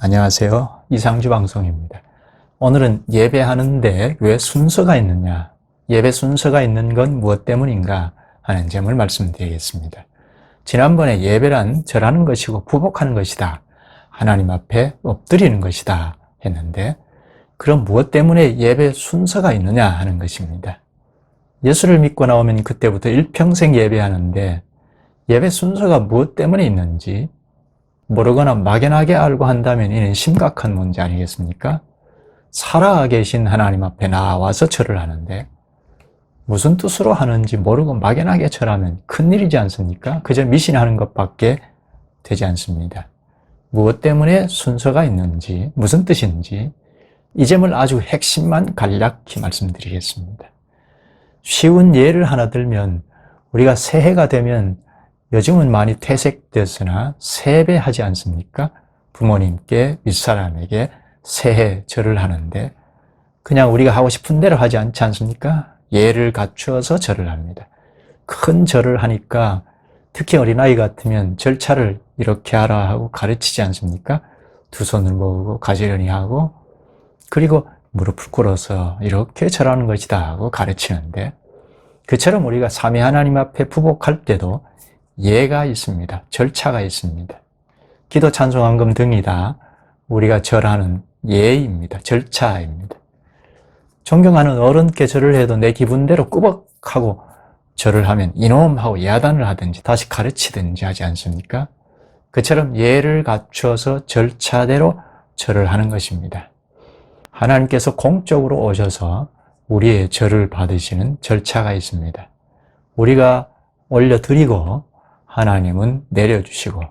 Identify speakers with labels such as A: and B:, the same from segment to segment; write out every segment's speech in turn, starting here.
A: 안녕하세요. 이상주 방송입니다. 오늘은 예배하는데 왜 순서가 있느냐, 예배 순서가 있는 건 무엇 때문인가 하는 점을 말씀드리겠습니다. 지난번에 예배란 절하는 것이고 부복하는 것이다. 하나님 앞에 엎드리는 것이다. 했는데, 그럼 무엇 때문에 예배 순서가 있느냐 하는 것입니다. 예수를 믿고 나오면 그때부터 일평생 예배하는데, 예배 순서가 무엇 때문에 있는지 모르거나 막연하게 알고 한다면 이는 심각한 문제 아니겠습니까? 살아계신 하나님 앞에 나와서 절을 하는데 무슨 뜻으로 하는지 모르고 막연하게 절하면 큰일이지 않습니까? 그저 미신하는 것밖에 되지 않습니다. 무엇 때문에 순서가 있는지, 무슨 뜻인지 이 점을 아주 핵심만 간략히 말씀드리겠습니다. 쉬운 예를 하나 들면 우리가 새해가 되면 요즘은 많이 퇴색되었으나 세배하지 않습니까? 부모님께 윗사람에게 새해 절을 하는데 그냥 우리가 하고 싶은 대로 하지 않지 않습니까? 예를 갖추어서 절을 합니다. 큰 절을 하니까 특히 어린아이 같으면 절차를 이렇게 하라 하고 가르치지 않습니까? 두 손을 모으고 가지런히 하고 그리고 무릎을 꿇어서 이렇게 절하는 것이다 하고 가르치는데 그처럼 우리가 삼위 하나님 앞에 부복할 때도 예가 있습니다. 절차가 있습니다. 기도 찬송한금 등이 다 우리가 절하는 예입니다. 절차입니다. 존경하는 어른께 절을 해도 내 기분대로 꾸벅하고 절을 하면 이놈하고 야단을 하든지 다시 가르치든지 하지 않습니까? 그처럼 예를 갖추어서 절차대로 절을 하는 것입니다. 하나님께서 공적으로 오셔서 우리의 절을 받으시는 절차가 있습니다. 우리가 올려드리고 하나님은 내려주시고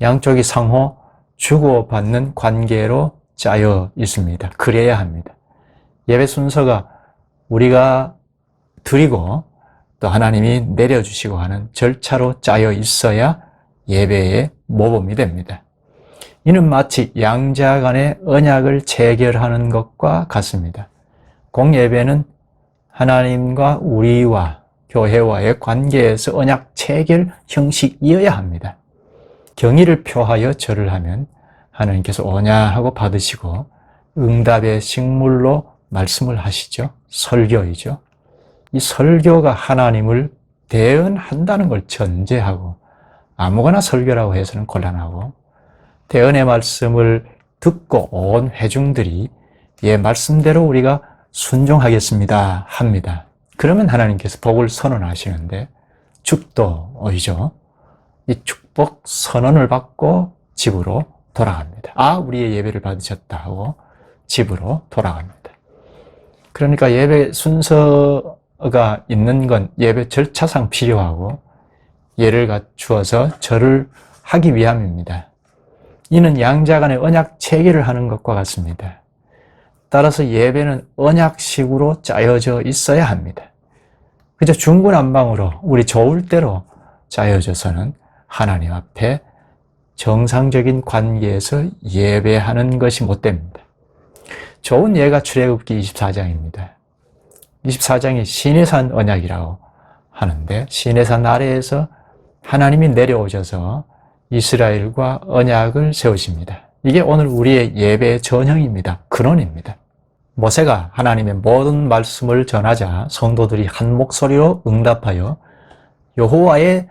A: 양쪽이 상호 주고받는 관계로 짜여 있습니다. 그래야 합니다. 예배 순서가 우리가 드리고 또 하나님이 내려주시고 하는 절차로 짜여 있어야 예배의 모범이 됩니다. 이는 마치 양자 간의 언약을 체결하는 것과 같습니다. 공예배는 하나님과 우리와 교회와의 관계에서 언약 체결 형식이어야 합니다. 경의를 표하여 절을 하면 하나님께서 오냐하고 받으시고 응답의 식물로 말씀을 하시죠. 설교이죠. 이 설교가 하나님을 대언한다는 걸 전제하고 아무거나 설교라고 해서는 곤란하고 대언의 말씀을 듣고 온 회중들이 예 말씀대로 우리가 순종하겠습니다 합니다. 그러면 하나님께서 복을 선언하시는데 축도이죠. 이 축복 선언을 받고 집으로 돌아갑니다. 아, 우리의 예배를 받으셨다 하고 집으로 돌아갑니다. 그러니까 예배 순서가 있는 건 예배 절차상 필요하고 예를 갖추어서 절을 하기 위함입니다. 이는 양자 간의 언약 체계를 하는 것과 같습니다. 따라서 예배는 언약식으로 짜여져 있어야 합니다. 그저 중구난방으로 우리 좋을 대로 짜여져서는 하나님 앞에 정상적인 관계에서 예배하는 것이 못 됩니다. 좋은 예가 출애굽기 24장입니다. 24장이 시내산 언약이라고 하는데 시내산 아래에서 하나님이 내려오셔서 이스라엘과 언약을 세우십니다. 이게 오늘 우리의 예배의 전형입니다. 근원입니다. 모세가 하나님의 모든 말씀을 전하자 성도들이 한 목소리로 응답하여 여호와의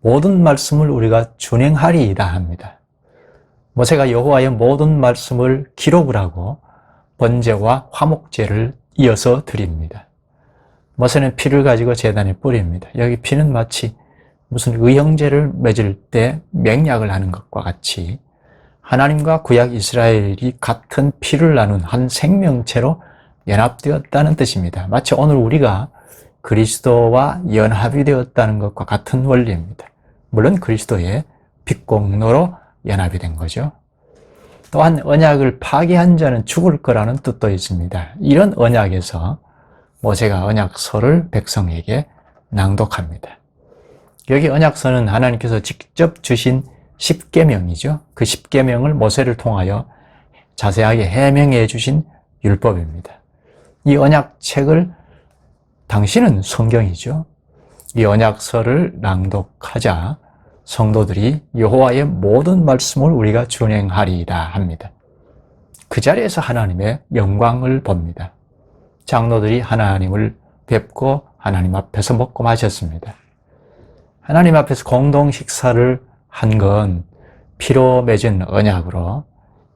A: 모든 말씀을 우리가 준행하리이다 합니다. 모세가 여호와의 모든 말씀을 기록을 하고 번제와 화목제를 이어서 드립니다. 모세는 피를 가지고 제단에 뿌립니다. 여기 피는 마치 무슨 의형제를 맺을 때 맹약을 하는 것과 같이 하나님과 구약 이스라엘이 같은 피를 나눈 한 생명체로 연합되었다는 뜻입니다. 마치 오늘 우리가 그리스도와 연합이 되었다는 것과 같은 원리입니다. 물론 그리스도의 빛공로로 연합이 된 거죠. 또한 언약을 파기한 자는 죽을 거라는 뜻도 있습니다. 이런 언약에서 모세가 언약서를 백성에게 낭독합니다. 여기 언약서는 하나님께서 직접 주신 10계명이죠. 그 10계명을 모세를 통하여 자세하게 해명해 주신 율법입니다. 이 언약책을 당신은 성경이죠. 이 언약서를 낭독하자 성도들이 여호와의 모든 말씀을 우리가 준행하리라 합니다. 그 자리에서 하나님의 영광을 봅니다. 장로들이 하나님을 뵙고 하나님 앞에서 먹고 마셨습니다. 하나님 앞에서 공동 식사를 한 건 피로 맺은 언약으로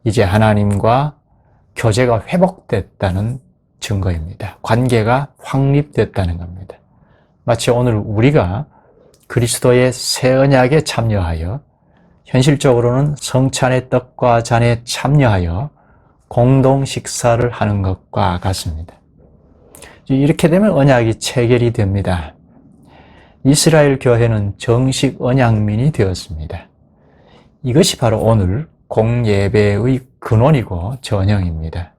A: 이제 하나님과 교제가 회복됐다는 증거입니다. 관계가 확립됐다는 겁니다. 마치 오늘 우리가 그리스도의 새 언약에 참여하여 현실적으로는 성찬의 떡과 잔에 참여하여 공동 식사를 하는 것과 같습니다. 이렇게 되면 언약이 체결이 됩니다. 이스라엘 교회는 정식 언약민이 되었습니다. 이것이 바로 오늘 공예배의 근원이고 전형입니다.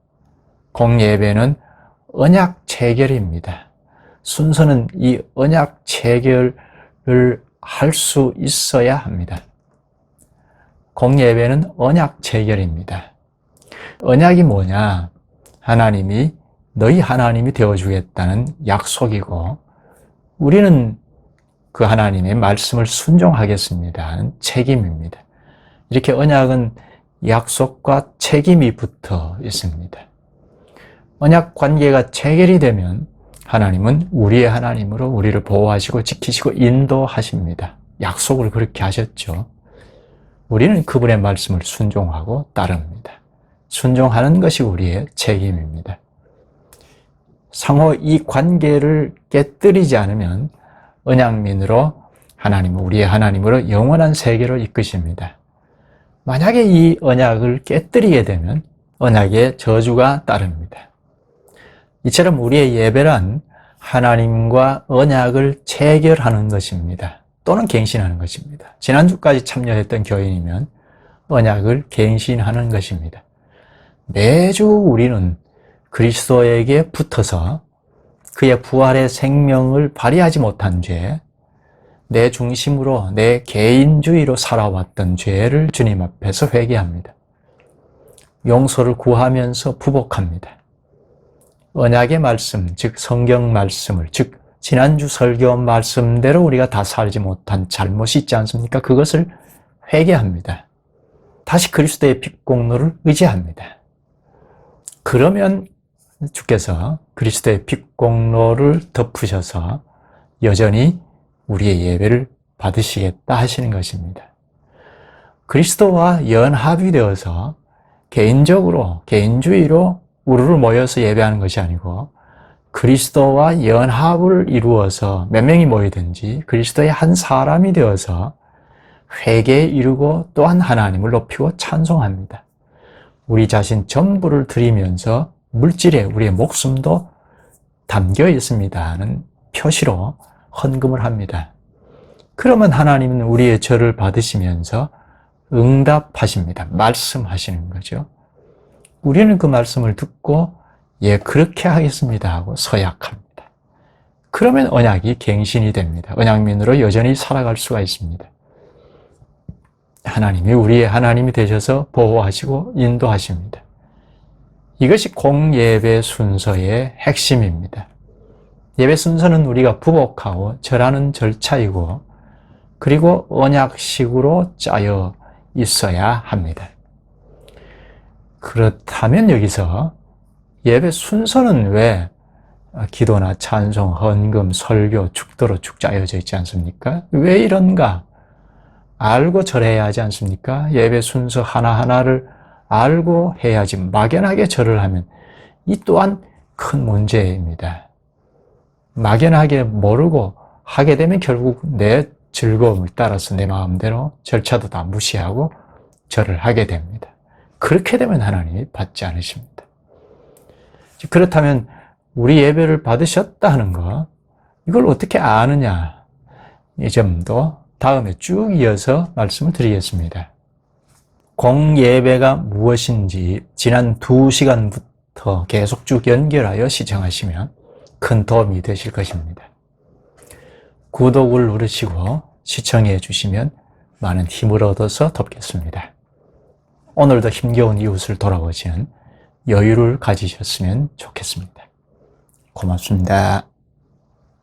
A: 공예배는 언약 체결입니다. 순서는 이 언약 체결을 할 수 있어야 합니다. 공예배는 언약 체결입니다. 언약이 뭐냐? 하나님이 너희 하나님이 되어주겠다는 약속이고 우리는 그 하나님의 말씀을 순종하겠습니다 하는 책임입니다. 이렇게 언약은 약속과 책임이 붙어 있습니다. 언약 관계가 체결이 되면 하나님은 우리의 하나님으로 우리를 보호하시고 지키시고 인도하십니다. 약속을 그렇게 하셨죠. 우리는 그분의 말씀을 순종하고 따릅니다. 순종하는 것이 우리의 책임입니다. 상호 이 관계를 깨뜨리지 않으면 언약민으로 하나님, 우리의 하나님으로 영원한 세계를 이끄십니다. 만약에 이 언약을 깨뜨리게 되면 언약의 저주가 따릅니다. 이처럼 우리의 예배란 하나님과 언약을 체결하는 것입니다. 또는 갱신하는 것입니다. 지난주까지 참여했던 교인이면 언약을 갱신하는 것입니다. 매주 우리는 그리스도에게 붙어서 그의 부활의 생명을 발휘하지 못한 죄, 내 중심으로 내 개인주의로 살아왔던 죄를 주님 앞에서 회개합니다. 용서를 구하면서 부복합니다. 언약의 말씀, 즉 성경 말씀을, 즉 지난주 설교 말씀대로 우리가 다 살지 못한 잘못이 있지 않습니까? 그것을 회개합니다. 다시 그리스도의 빛공로를 의지합니다. 그러면 주께서 그리스도의 빛공로를 덮으셔서 여전히 우리의 예배를 받으시겠다 하시는 것입니다. 그리스도와 연합이 되어서 개인적으로, 개인주의로 우르르 모여서 예배하는 것이 아니고 그리스도와 연합을 이루어서 몇 명이 모이든지 그리스도의 한 사람이 되어서 회개에 이르고 또한 하나님을 높이고 찬송합니다. 우리 자신 전부를 드리면서 물질에 우리의 목숨도 담겨 있습니다는 표시로 헌금을 합니다. 그러면 하나님은 우리의 절을 받으시면서 응답하십니다. 말씀하시는 거죠. 우리는 그 말씀을 듣고 예, 그렇게 하겠습니다 하고 서약합니다. 그러면 언약이 갱신이 됩니다. 언약민으로 여전히 살아갈 수가 있습니다. 하나님이 우리의 하나님이 되셔서 보호하시고 인도하십니다. 이것이 공예배 순서의 핵심입니다. 예배 순서는 우리가 부복하고 절하는 절차이고 그리고 언약식으로 짜여 있어야 합니다. 그렇다면 여기서 예배 순서는 왜 기도나 찬송, 헌금, 설교, 축도로 쭉 짜여져 있지 않습니까? 왜 이런가? 알고 절해야 하지 않습니까? 예배 순서 하나하나를 알고 해야지 막연하게 절을 하면 이 또한 큰 문제입니다. 막연하게 모르고 하게 되면 결국 내 즐거움을 따라서 내 마음대로 절차도 다 무시하고 절을 하게 됩니다. 그렇게 되면 하나님이 받지 않으십니다. 그렇다면 우리 예배를 받으셨다 하는 거, 이걸 어떻게 아느냐? 이 점도 다음에 쭉 이어서 말씀을 드리겠습니다. 공예배가 무엇인지 지난 두 시간부터 계속 쭉 연결하여 시청하시면 큰 도움이 되실 것입니다. 구독을 누르시고 시청해 주시면 많은 힘을 얻어서 돕겠습니다. 오늘도 힘겨운 이웃을 돌아보시는 여유를 가지셨으면 좋겠습니다. 고맙습니다.